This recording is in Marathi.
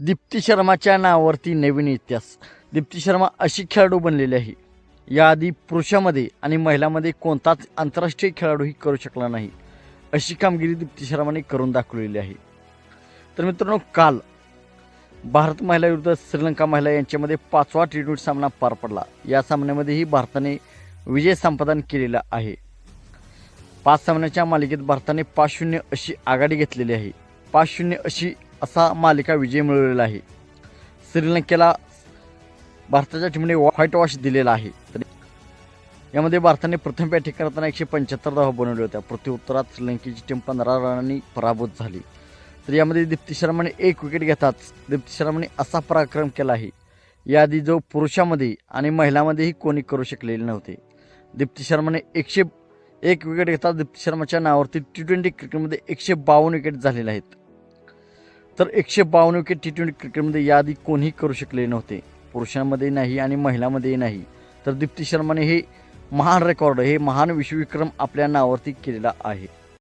दीप्ती शर्माच्या नावावरती नवीन इतिहास. दीप्ती शर्मा अशी खेळाडू बनलेली आहे. याआधी पुरुषामध्ये आणि महिलामध्ये कोणताच आंतरराष्ट्रीय खेळाडूही करू शकला नाही. अशी कामगिरी दीप्ती शर्माने करून दाखवलेली आहे. तर मित्रांनो काल भारत महिला विरुद्ध श्रीलंका महिला यांच्यामध्ये पाचवा टी ट्वेंटी सामना पार पडला. या सामन्यामध्येही भारताने विजय संपादन केलेला आहे. पाच सामन्याच्या मालिकेत भारताने पाच शून्य अशी आघाडी घेतलेली आहे. पाच शून्य अशी असा मालिका विजय मिळवलेला आहे. श्रीलंकेला भारताच्या टीमने व्हाईट वॉश दिलेला आहे. तर यामध्ये भारताने प्रथम बॅटिंग करताना एकशे पंच्याहत्तर धावा बनवल्या होत्या. प्रत्युत्तरात श्रीलंकेची टीम पंधरा रनांनी पराभूत झाली. तर यामध्ये दीप्ती शर्माने एक विकेट घेताच दीप्ती शर्माने असा पराक्रम केला आहे. याआधी जो पुरुषामध्ये आणि महिलामध्येही कोणी करू शकलेले नव्हते. दीप्ती शर्माने एकशे एक विकेट घेताच दीप्ती शर्माच्या नावावरती टी ट्वेंटी क्रिकेटमध्ये एकशे बावन्न विकेट झालेले आहेत. तर एकशे बावन्न विकेट टी ट्वेंटी क्रिकेटमध्ये यादी कोणीही करू शकले नव्हते. पुरुषांमध्ये नाही आणि महिलांमध्येही नाही. तर दीप्ती शर्माने हे महान रेकॉर्ड हे महान विश्वविक्रम आपल्या नावावरती केलेला आहे.